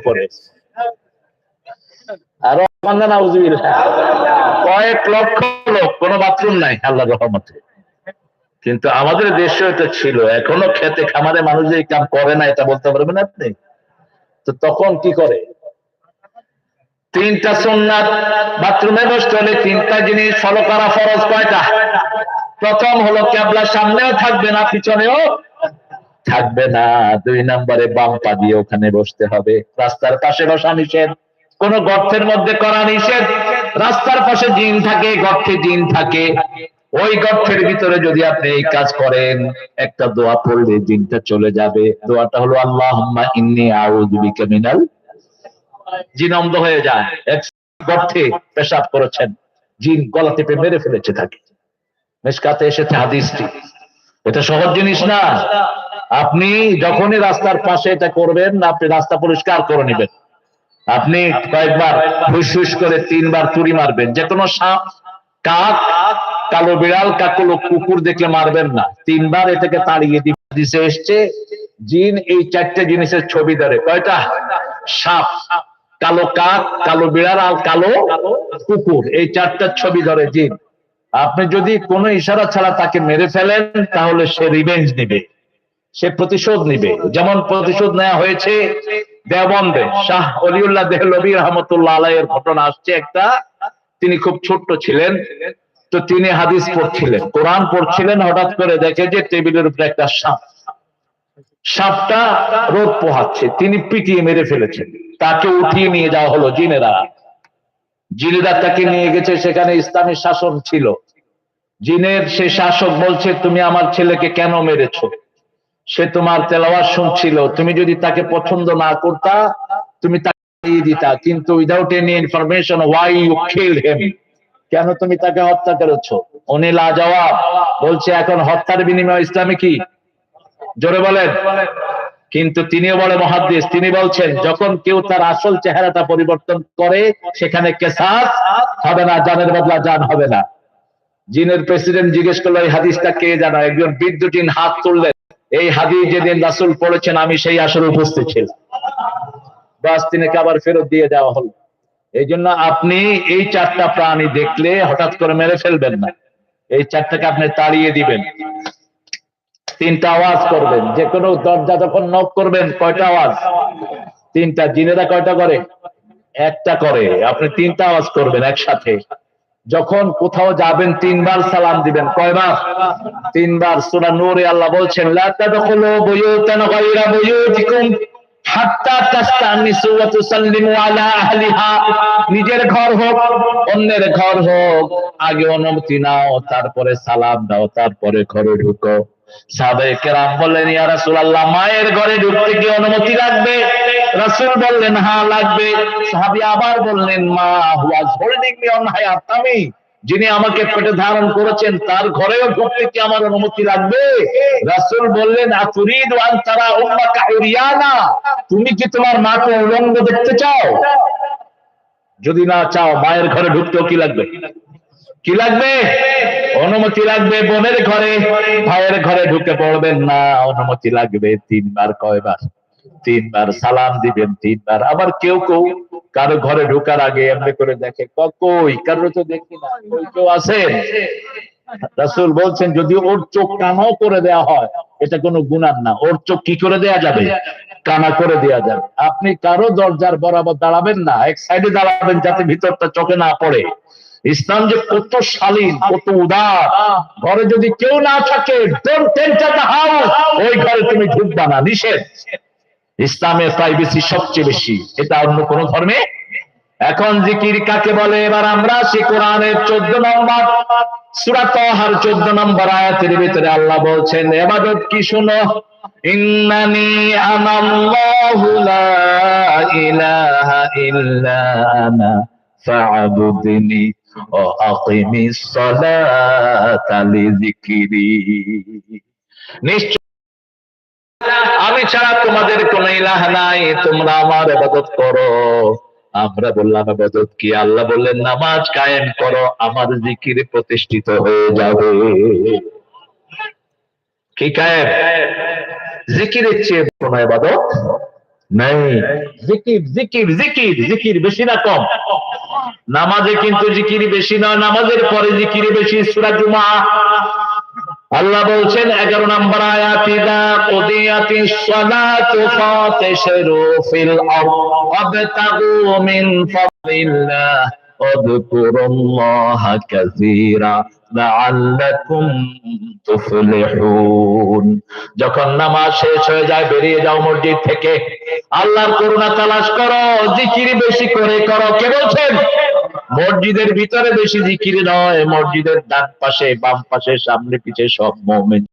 উপরে। আরও কয়েক লক্ষ লোক, কোন বাথরুম নাই আল্লাহ রহমতে। কিন্তু আমাদের দেশে এটা ছিল, এখনও খেতে খামারে মানুষ এই কাম করে না, এটা বলতে পারবেন আপনি? তো তখন কি করে? তিনটা সুন্নাত, বাথরুমে বসতে হলে তিনটা জিনিস ফলো করা ফরজ কয়টা? প্রথম হলো ক্যাবলার সামনেও থাকবে না, পিছনেও থাকবে না। দুই নম্বরে বাম পা দিয়ে ওখানে বসতে হবে। রাস্তার পাশে বসা নিষেধ। কোন গর্তের মধ্যে করা নিষেধ। রাস্তার পাশে জিন থাকে, গর্তে জিন থাকে। ওই গর্তের ভিতরে যদি আপনি এই কাজ করেন, একটা দোয়া পড়লে জিনটা চলে যাবে। দোয়াটা হলো আল্লাহ ইন্নি বিকা মিনাল জিন অন্ধ হয়ে যায়। এক গর্তে পেশাব করেছেন। জিন গলা টিপে মেরে ফেলেছে তাকে। মেশকাতে এসেছে হাদিসটি। এটা সহজ জিনিস না। আপনি যখনই রাস্তার পাশে এটা করবেন, আপনি রাস্তা পরিষ্কার করে নেবেন। আপনি কয়েকবার হুস করে তিনবার তুড়ি মারবেন। যে কোনো সাপ কাক, কালো বিড়াল কাকুলো কুকুর দেখলে মারবেন না। তিনবার এটাকে তাড়িয়ে দিছে এসছে, জিন এই চারটে জিনিসের ছবি ধরে। কয়টা? সাপ, কালো কাক, কালো বিড়াল আর কালো কুকুর। এই চারটার ছবি ধরে জিন। আপনি যদি কোনো ইশারা ছাড়া তাকে মেরে ফেলেন, তাহলে সে রিভেঞ্জ নিবে। সে প্রতিশোধ নিবে। যেমন প্রতিশোধ নেওয়া হয়েছে দেওবন্দে। শাহ অলিউল্লাহ দেহলবী রহমতুল্লাহ আলাইয়ের ঘটনা আসছে একটা। তিনি খুব ছোট্ট ছিলেন। তো তিনি হাদিস পড়ছিলেন। কোরআন পড়ছিলেন, হঠাৎ করে দেখে যে টেবিলের উপরে একটা সাপ। সাপটা রোদ পোহাচ্ছে। তিনি পিটিয়ে মেরে ফেলেছেন। তাকে উঠিয়ে নিয়ে যাওয়া হলো জিনেরা। জিনেরা তাকে নিয়ে গেছে, সেখানে ইসলামী শাসন ছিল। জিনের সে শাসক বলছে, তুমি আমার ছেলেকে কেন মেরেছো? সে তোমার তেলাওয়াত শুনছিল। তুমি যদি তাকে পছন্দ না করতা, তুমি তাকে দিতা। কিন্তু without any information why you kill him কেন তুমি তাকে হত্যা করেছ? উনি লাজবাব। বলছে, এখন হত্যার বিনিময় ইসলামে কি? জোরে বলেন। কিন্তু তিনিও বলে মহাদ্দেশ তিনি বলছেন, যখন কেউ তার আসল চেহারাটা পরিবর্তন করে, সেখানে কেসাস হবে না, জানের বদলা জান হবে না। জিনের প্রেসিডেন্ট জিজ্ঞেস করল, এই হাদিসটা কে জানা? একজন বিদ্যুতিন হাত তুললেন। এই হাদিস যেদিন রাসুল পড়েছেন, আমি সেই আসলে উপস্থিত ছিলাম। বাস, তিনিকে আবার ফেরত দিয়ে দেওয়া হলো। এই জন্য আপনি এই চারটা প্রাণী দেখলে হঠাৎ করে মেরে ফেলবেন না। এই চারটাকে আপনি তাড়িয়ে দিবেন। তিনটা আওয়াজ করবেন। যে কোনো দরজা যখন নক করবেন, কয়টা আওয়াজ? তিনটা। জিনেরা কয়টা করে? একটা করে। আপনি তিনটা আওয়াজ করবেন একসাথে। যখন কোথাও যাবেন, তিনবার সালাম দিবেন। কয়বার? তিনবার। সুরা নূরে আল্লাহ বলছেন, লা তাদখুলু বুয়ুতান গায়রা বুয়ুতিকুম। নিজের ঘর হোক, অন্যের ঘর হোক, আগে অনুমতি নাও, তারপরে সালাম দাও, তারপরে ঘরে ঢুকো। সাহাবায়ে কেরাম বললেন, ইয়া রাসূলুল্লাহ, মায়ের ঘরে ঢুকতে কি অনুমতি লাগবে? রাসূল বললেন হ্যাঁ লাগবে। সাহাবী আবার বললেন, মা, হুয়া হোল্ডিং মি অন যিনি আমাকে পেটে ধারণ করেছেন, তার ঘরেও ঢুকতে কি আমার অনুমতি লাগবে? রাসূল বললেন তুমি কি তোমার মাকে উলঙ্গ দেখতে চাও? যদি না চাও, মায়ের ঘরে ঢুকতেও কি লাগবে? কি লাগবে? অনুমতি লাগবে বোনের ঘরে। ভাইয়ের ঘরে ঢুকে পড়বেন না, অনুমতি লাগবে তিনবার কয়বার। তিনবার সালাম দিবেন, তিনবার। আবার কেউ কেউ কারও ঘরে ঢোকার আগে এমনি করে দেখে। কই? কারও তো দেখি না। কই, কেউ আছে? রাসূল বলছেন, যদি ওর চোখ কানাও করে দেয়া হয়, এটা কোনো গুনার না। ওর চোখ কি করে দেয়া যাবে? কানা করে দেয়া যাবে। আপনি কারও দরজার বরাবর দাঁড়াবেন না, এক সাইডে দাঁড়াবেন যাতে ভিতরটা চোখে না পড়ে। ইসলাম যে কত শালীন, কত উদার। ঘরে যদি কেউ না থাকে ওই ঘরে তুমি ঢুকবা না, নিষেধ। ইসলামের প্রাইভেসি সবচেয়ে বেশি। এটা অন্য কোন ধর্মে? এখন জিকির কাকে বলে? এবার আমরা সে কোরআনের চোদ্দ নম্বর। সূরা তাহার চোদ্দ নম্বর আয়াতের ভিতরে আল্লাহ বলছেন এবাদত কি শুনো? ইন্নানি আনাল্লাহু লা ইলাহা ইল্লা আনা, ফা'বুদনি নিশ্চয় আমি ছাড়া তোমাদের কোন ইলাহ নাই, তোমরা আমার ইবাদত করো। আমরা বললাম, ইবাদত কি? আল্লাহ বললেন, নামাজ কায়েম করো, আমার জিকিরে প্রতিষ্ঠিত হয়ে যাবে। কি কায়েম? জিকিরের চেয়ে কোন ইবাদত নেই। জিকির জিকির জিকির জিকির বেশি না কম। নামাজে কিন্তু জিকির বেশি নয়, নামাজের পরে জিকির বেশি, সূরা জুমা আল্লাহ বলছেন এগারো নম্বর আয়াতিদা কুদিয়াতি সালাতু ফাতাশরু ফিল আরদ ওয়াবতাগু মিন ফাদলিল্লাহ ওয়াযকুরুল্লাহা কাসীরা লাআল্লাকুম তুফলিহুন যখন নামাজ শেষ হয়ে যায়, বেরিয়ে যাও মসজিদ থেকে। আল্লাহর করুণা তালাশ করো, জিকির বেশি করে করো। কে বলছেন? মসজিদের ভিতরে বেশি জিকির নয়, মসজিদের ডান পাশে, বাম পাশে, সামনে, পিছে সব মোমেন।